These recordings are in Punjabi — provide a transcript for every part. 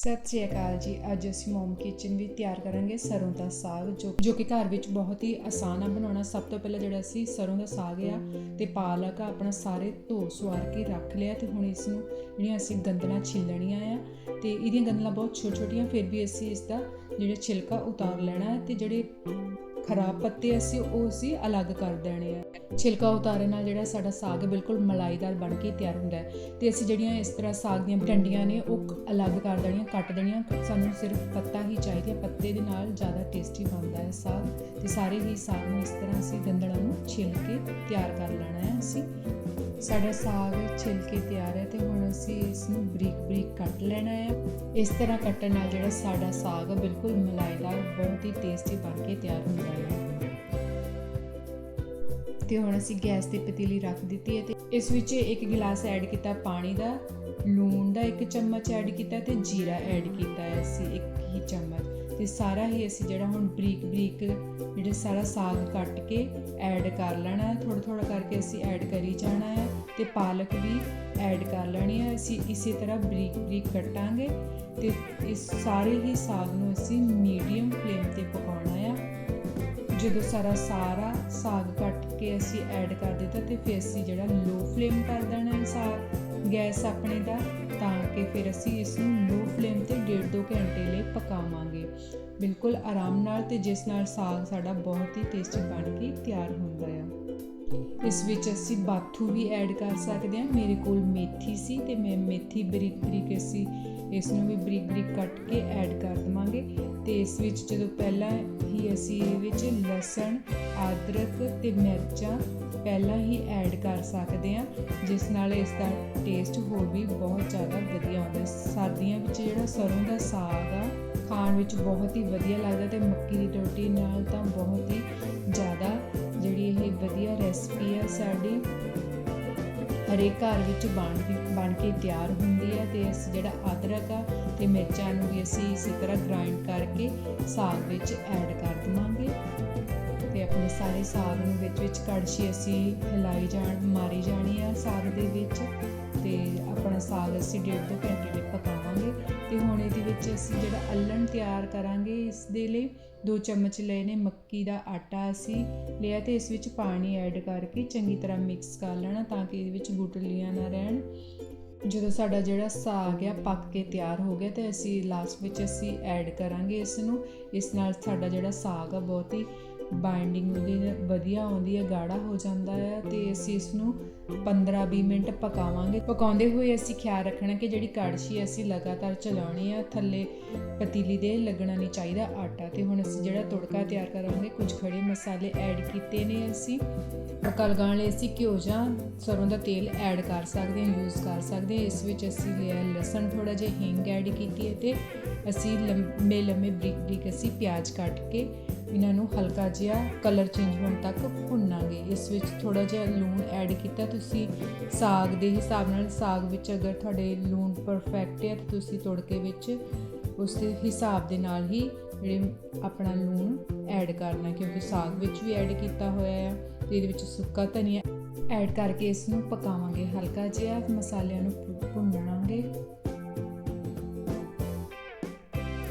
ਸਤਿ ਸ਼੍ਰੀ ਅਕਾਲ ਜੀ। ਅੱਜ ਅਸੀਂ ਮੋਮ ਕਿਚਨ ਵਿੱਚ ਤਿਆਰ ਕਰਾਂਗੇ ਸਰੋਂ ਦਾ ਸਾਗ, ਜੋ ਜੋ ਕਿ ਘਰ ਵਿੱਚ ਬਹੁਤ ਹੀ ਆਸਾਨ ਆ ਬਣਾਉਣਾ। ਸਭ ਤੋਂ ਪਹਿਲਾਂ ਜਿਹੜਾ ਅਸੀਂ ਸਰੋਂ ਦਾ ਸਾਗ ਆ ਤੇ ਪਾਲਕ ਆ, ਆਪਣਾ ਸਾਰੇ ਧੋ ਸਵਾਰ ਕੇ ਰੱਖ ਲਿਆ ਤੇ ਹੁਣ ਇਸ ਨੂੰ ਜਿਹੜੀਆਂ ਅਸੀਂ ਗੰਦਲਾਂ ਛਿੱਲਣੀਆਂ ਆ ਤੇ ਇਹਦੀਆਂ ਗੰਦਲਾਂ ਬਹੁਤ ਛੋਟੀਆਂ ਛੋਟੀਆਂ ਫਿਰ ਵੀ ਅਸੀਂ ਇਸ ਦਾ ਜਿਹੜਾ ਛਿਲਕਾ ਉਤਾਰ ਲੈਣਾ ਹੈ ਤੇ ਜਿਹੜੇ ਖਰਾਬ ਪੱਤੇ ਅਸੀਂ ਉਹ ਅਸੀਂ ਅਲੱਗ ਕਰ ਦੇਣੇ ਆ। ਛਿਲਕਾ ਉਤਾਰਨ ਨਾਲ ਜਿਹੜਾ ਸਾਡਾ ਸਾਗ ਬਿਲਕੁਲ ਮਲਾਈਦਾਰ ਬਣ ਕੇ ਤਿਆਰ ਹੁੰਦਾ ਹੈ। ਤੇ ਅਸੀਂ ਜਿਹੜੀਆਂ ਇਸ ਤਰ੍ਹਾਂ ਸਾਗ ਦੀਆਂ ਡੰਡੀਆਂ ਨੇ ਉਹ ਅਲੱਗ ਕਰ ਦੇਣੀਆਂ, ਕੱਟ ਦੇਣੀਆਂ। ਸਾਨੂੰ ਸਿਰਫ ਪੱਤਾ ਹੀ ਚਾਹੀਦਾ, ਪੱਤੇ ਦੇ ਨਾਲ ਜ਼ਿਆਦਾ ਟੇਸਟੀ ਬਣਦਾ ਹੈ ਸਾਗ। ਤੇ ਸਾਰੇ ਹੀ ਸਾਗ ਨੂੰ ਇਸ ਤਰ੍ਹਾਂ ਅਸੀਂ ਗੰਦਲਾਂ ਨੂੰ ਛਿਲ ਕੇ ਤਿਆਰ ਕਰ ਲੈਣਾ ਹੈ ਅਸੀਂ। ਸਾਡਾ ਸਾਗ ਛਿਲ ਕੇ ਤਿਆਰ ਹੈ ਤੇ ਹੁਣ ਅਸੀਂ ਇਸ ਨੂੰ ਬਰੀਕ ਬਰੀਕ ਕੱਟ ਲੈਣਾ ਹੈ। ਇਸ ਤਰ੍ਹਾਂ ਕੱਟਣ ਨਾਲ ਜਿਹੜਾ ਸਾਡਾ ਸਾਗ ਹੈ ਬਿਲਕੁਲ ਮਲਾਈਦਾਰ, ਬਹੁਤ ਹੀ ਟੇਸਟੀ ਬਣ ਕੇ ਤਿਆਰ ਹੁੰਦਾ ਹੈ। ਤੇ ਹੁਣ ਅਸੀਂ ਗੈਸ ਤੇ ਪਤੀਲੀ ਰੱਖ ਦਿੱਤੀ ਹੈ ਤੇ ਇਸ ਵਿੱਚ ਇੱਕ ਗਿਲਾਸ ਐਡ ਕੀਤਾ ਪਾਣੀ ਦਾ, ਲੂਣ ਦਾ ਇੱਕ ਚਮਚ ਐਡ ਕੀਤਾ ਤੇ ਜੀਰਾ ਐਡ ਕੀਤਾ ਹੈ ਅਸੀਂ ਇੱਕ ਹੀ ਚਮਚ। ਤੇ ਸਾਰਾ ਹੀ ਅਸੀਂ ਜਿਹੜਾ ਹੁਣ ਬਰੀਕ ਬਰੀਕ ਜਿਹੜਾ ਸਾਰਾ ਸਾਗ ਕੱਟ ਕੇ ਐਡ ਕਰ ਲੈਣਾ ਹੈ। ਥੋੜਾ ਥੋੜਾ ਕਰਕੇ ਅਸੀਂ ਐਡ ਕਰੀ ਜਾਣਾ ਹੈ। ਤੇ ਪਾਲਕ ਵੀ ਐਡ ਕਰ ਲੈਣੀ ਹੈ ਅਸੀਂ ਇਸੇ ਤਰ੍ਹਾਂ ਬਰੀਕ ਬਰੀਕ ਕੱਟਾਂਗੇ ਤੇ ਇਸ ਸਾਰੇ ਹੀ ਸਾਗ ਨੂੰ ਅਸੀਂ ਮੀਡੀਅਮ ਫਲੇਮ ਤੇ ਪਕਾਉਣਾ ਆ। ਜਦੋਂ ਸਾਰਾ ਸਾਰਾ ਸਾਗ ਕੱਟ ਕੇ ਅਸੀਂ ਐਡ ਕਰ ਦਿੱਤਾ ਤੇ ਫਿਰ ਅਸੀਂ ਜਿਹੜਾ ਲੋ ਫਲੇਮ ਕਰ ਦੇਣਾ ਹੈ ਸਾਗ, ਗੈਸ ਆਪਣੇ ਦਾ, ਤਾਂ ਕਿ ਫਿਰ ਅਸੀਂ ਇਸ ਨੂੰ ਲੋ ਫਲੇਮ ਤੇ 1.5 ਘੰਟੇ ਲਈ ਪਕਾਵਾਂਗੇ। ਬਿਲਕੁਲ ਆਰਾਮ ਨਾਲ ਤੇ ਜਿਸ ਨਾਲ ਸਾਗ ਸਾਡਾ ਬਹੁਤ ਹੀ ਟੇਸਟੀ ਬਣ ਕੇ ਤਿਆਰ ਹੁੰਦਾ ਹੈ ਇਸ ਵਿੱਚ ਅਸੀਂ ਬਾਥੂ ਵੀ ਐਡ ਕਰ ਸਕਦੇ ਹਾਂ। ਮੇਰੇ ਕੋਲ ਮੇਥੀ ਸੀ ਤੇ ਮੈਂ ਮੇਥੀ ਬਰੀਕ ਬਰੀਕ ਅਸੀਂ ਇਸ ਨੂੰ ਵੀ ਬਰੀਕ ਬਰੀਕ ਕੱਟ ਕੇ ਐਡ ਕਰ ਦਵਾਂਗੇ। ਤੇ ਇਸ ਵਿੱਚ ਜਦੋਂ ਪਹਿਲਾਂ ਹੀ ਅਸੀਂ ਇਹ ਵਿੱਚ ਲਸਣ, ਅਦਰਕ ਤੇ ਮਿਰਚਾਂ ਪਹਿਲਾਂ ਹੀ ਐਡ ਕਰ ਸਕਦੇ ਹਾਂ, ਜਿਸ ਨਾਲ ਇਸ ਦਾ ਟੇਸਟ ਹੋਰ ਵੀ ਬਹੁਤ ਜ਼ਿਆਦਾ ਵਧੀਆ ਆਉਂਦਾ ਸਰਦੀਆਂ ਵਿੱਚ ਜਿਹੜਾ ਸਰੋਂ ਦਾ ਸਾਗ ਆ, ਖਾਣ ਵਿੱਚ ਬਹੁਤ ਹੀ ਵਧੀਆ ਲੱਗਦਾ ਤੇ ਮੱਕੀ ਦੀ ਰੋਟੀ ਨਾਲ ਤਾਂ ਬਹੁਤ ਹੀ ਜ਼ਿਆਦਾ ਜਿਹੜੀ ਇਹ ਵਧੀਆ ਰੈਸਪੀ ਆ, ਸਾਡੀ ਹਰੇਕ ਘਰ ਵਿੱਚ ਬਣ ਕੇ ਬਣ ਕੇ ਤਿਆਰ ਹੁੰਦੀ ਹੈ ਤੇ ਅਸੀਂ ਜਿਹੜਾ ਅਦਰਕ ਆ ਤੇ ਮਿਰਚਾਂ ਨੂੰ ਵੀ ਅਸੀਂ ਇਸੇ ਤਰ੍ਹਾਂ ਗ੍ਰਾਈਂਡ ਕਰਕੇ ਸਾਗ ਵਿੱਚ ਐਡ ਕਰ ਦਵਾਂਗੇ ਤੇ ਆਪਣੇ ਸਾਰੇ ਸਾਗ ਨੂੰ ਵਿੱਚ ਵਿੱਚ ਕੜਛੀ ਅਸੀਂ ਹਿਲਾਈ ਜਾਣ, ਮਾਰੀ ਜਾਣੀ ਆ ਸਾਗ ਦੇ ਵਿੱਚ ਤੇ ਆਪਣਾ ਸਾਗ ਅਸੀਂ ਡੇਢ ਦੋ ਘੰਟੇ ਲਈ ਪਕਾਵਾਂਗੇ ਤੇ ਹੁਣ ਇਹਦੇ ਵਿੱਚ ਅਸੀਂ ਜਿਹੜਾ ਅੱਲਣ ਤਿਆਰ ਕਰਾਂਗੇ ਇਸ ਦੇ ਲਈ, ਦੋ ਚਮਚ ਲਏ ਨੇ ਮੱਕੀ ਦਾ ਆਟਾ ਅਸੀਂ ਲਿਆ ਤੇ ਇਸ ਵਿੱਚ ਪਾਣੀ ਐਡ ਕਰਕੇ ਚੰਗੀ ਤਰ੍ਹਾਂ ਮਿਕਸ ਕਰ ਲੈਣਾ ਤਾਂ ਕਿ ਇਹਦੇ ਵਿੱਚ ਗੁਟਲੀਆਂ ਨਾ ਰਹਿਣ। ਜਦੋਂ ਸਾਡਾ ਜਿਹੜਾ ਸਾਗ ਆ, ਪੱਕ ਕੇ ਤਿਆਰ ਹੋ ਗਿਆ ਤੇ ਅਸੀਂ ਲਾਸਟ ਵਿੱਚ ਅਸੀਂ ਐਡ ਕਰਾਂਗੇ ਇਸ ਨੂੰ ਇਸ ਨਾਲ ਸਾਡਾ ਜਿਹੜਾ ਸਾਗ ਆ ਬਹੁਤ ਹੀ ਬਾਈਂਡਿੰਗ ਉਹਦੀ ਵਧੀਆ ਆਉਂਦੀ ਹੈ, ਗਾੜਾ ਹੋ ਜਾਂਦਾ ਹੈ ਤੇ ਅਸੀਂ ਇਸ ਨੂੰ 15-20 ਮਿੰਟ ਪਕਾਵਾਂਗੇ। ਪਕਾਉਂਦੇ ਹੋਏ ਅਸੀਂ ਖਿਆਲ ਰੱਖਣਾ ਕਿ ਜਿਹੜੀ ਕੜਛੀ ਅਸੀਂ ਲਗਾਤਾਰ ਚਲਾਉਣੀ ਆ, ਥੱਲੇ ਪਤੀਲੀ ਦੇ ਲੱਗਣਾ ਨਹੀਂ ਚਾਹੀਦਾ, ਆਟਾ ਤੇ ਹੁਣ ਅਸੀਂ ਜਿਹੜਾ ਤੁੜਕਾ ਤਿਆਰ ਕਰਾਂਗੇ, ਕੁਝ ਖੜੇ ਮਸਾਲੇ ਐਡ ਕੀਤੇ ਨੇ ਅਸੀਂ। ਤੜਕਾ ਲਗਾਉਣ ਲਈ ਅਸੀਂ ਘਿਓ ਜਾਂ ਸਰੋਂ ਦਾ ਤੇਲ ਐਡ ਕਰ ਸਕਦੇ ਹਾਂ ਯੂਜ਼ ਕਰ ਸਕਦੇ ਹਾਂ। ਇਸ ਵਿੱਚ ਅਸੀਂ ਲਿਆ ਲਸਣ ਥੋੜਾ ਜਿਹਾ ਹਿੰਗ ਐਡ ਕੀਤੀ ਹੈ ਤੇ ਅਸੀਂ ਲੰਮੇ ਲੰਮੇ ਬਰੀਕ ਬਰੀਕ ਅਸੀਂ ਪਿਆਜ਼ ਕੱਟ ਕੇ ਇਹਨਾਂ ਨੂੰ ਹਲਕਾ ਜਿਹਾ ਕਲਰ ਚੇਂਜ ਹੋਣ ਤੱਕ ਭੁੰਨਾਂਗੇ। ਇਸ ਵਿੱਚ ਥੋੜਾ ਜਿਹਾ ਲੂਣ ਐਡ ਕੀਤਾ। ਤੁਸੀਂ ਸਾਗ ਦੇ ਹਿਸਾਬ ਨਾਲ, ਸਾਗ ਵਿੱਚ ਅਗਰ ਤੁਹਾਡੇ ਲੂਣ ਪਰਫੈਕਟ ਹੈ ਤਾਂ ਤੁਸੀਂ ਤੜਕੇ ਵਿੱਚ ਉਸ ਦੇ ਹਿਸਾਬ ਦੇ ਨਾਲ ਹੀ ਜਿਹੜੇ ਆਪਣਾ ਲੂਣ ਐਡ ਕਰਨਾ ਕਿਉਂਕਿ ਸਾਗ ਵਿੱਚ ਵੀ ਐਡ ਕੀਤਾ ਹੋਇਆ ਹੈ ਤੇ ਇਹਦੇ ਵਿੱਚ ਸੁੱਕਾ ਧਨੀਆ ਐਡ ਕਰਕੇ ਇਸ ਨੂੰ ਪਕਾਵਾਂਗੇ। ਹਲਕਾ ਜਿਹਾ ਮਸਾਲਿਆਂ ਨੂੰ ਭੁ- ਭੁੰਨਾਂਗੇ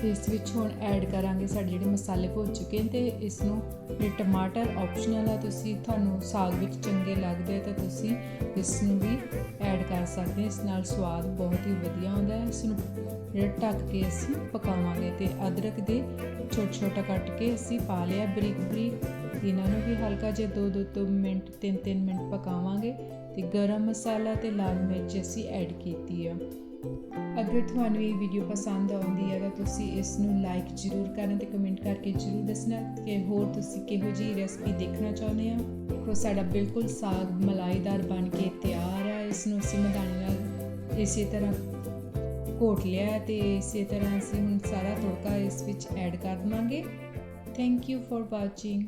ਤੇ ਇਸ ਵਿੱਚ ਹੁਣ ਐਡ ਕਰਾਂਗੇ ਸਾਡੇ ਜਿਹੜੇ ਮਸਾਲੇ ਭੁੱਜ ਚੁੱਕੇ ਨੇ ਤੇ ਇਸ ਨੂੰ ਇਹ ਟਮਾਟਰ ਆਪਸ਼ਨਲ ਆ, ਤੁਸੀਂ ਤੁਹਾਨੂੰ ਸਾਗ ਵਿੱਚ ਚੰਗੇ ਲੱਗਦੇ ਆ ਤਾਂ ਤੁਸੀਂ ਇਸ ਨੂੰ ਵੀ ਐਡ ਕਰ ਸਕਦੇ ਇਸ ਨਾਲ ਸਵਾਦ ਬਹੁਤ ਹੀ ਵਧੀਆ ਆਉਂਦਾ ਹੈ। ਇਸ ਨੂੰ ਜਿਹੜਾ ਢੱਕ ਕੇ ਅਸੀਂ ਪਕਾਵਾਂਗੇ ਤੇ ਅਦਰਕ ਦੇ ਛੋਟਾ ਛੋਟਾ ਕੱਟ ਕੇ ਅਸੀਂ ਪਾ ਲਿਆ। ਬਰੀਕ ਬਰੀਕ ਇਹਨਾਂ ਨੂੰ ਵੀ ਹਲਕਾ ਜਿਹਾ ਦੋ ਦੋ ਦੋ ਮਿੰਟ, ਤਿੰਨ ਤਿੰਨ ਮਿੰਟ ਪਕਾਵਾਂਗੇ ਤੇ ਗਰਮ ਮਸਾਲਾ ਤੇ ਲਾਲ ਮਿਰਚ ਅਸੀਂ ਐਡ ਕੀਤੀ ਆ। ਅਗਰ ਤੁਹਾਨੂੰ ਇਹ ਵੀਡੀਓ ਪਸੰਦ ਆਉਂਦੀ ਹੈ, ਤਾਂ ਤੁਸੀਂ ਇਸ ਨੂੰ ਲਾਈਕ ਜ਼ਰੂਰ ਕਰਨਾ ਤੇ ਕਮੈਂਟ ਕਰਕੇ ਜ਼ਰੂਰ ਦੱਸਣਾ ਕਿ ਹੋਰ ਤੁਸੀਂ ਕਿਹੋ ਜਿਹੀ ਰੈਸਪੀ ਦੇਖਣਾ ਚਾਹੁੰਦੇ ਆ ਦੇਖੋ, ਸਾਡਾ ਬਿਲਕੁਲ ਸਾਗ ਮਲਾਈਦਾਰ ਬਣ ਕੇ ਤਿਆਰ ਹੈ ਇਸ ਨੂੰ ਅਸੀਂ ਮਧਾਣੀ ਨਾਲ ਇਸੇ ਤਰ੍ਹਾਂ ਘੋਟ ਲਿਆ ਹੈ ਤੇ ਇਸੇ ਤਰ੍ਹਾਂ ਅਸੀਂ ਹੁਣ ਸਾਰਾ ਤੜਕਾ ਇਸ ਵਿੱਚ ਐਡ ਕਰ ਦਵਾਂਗੇ। Thank you for watching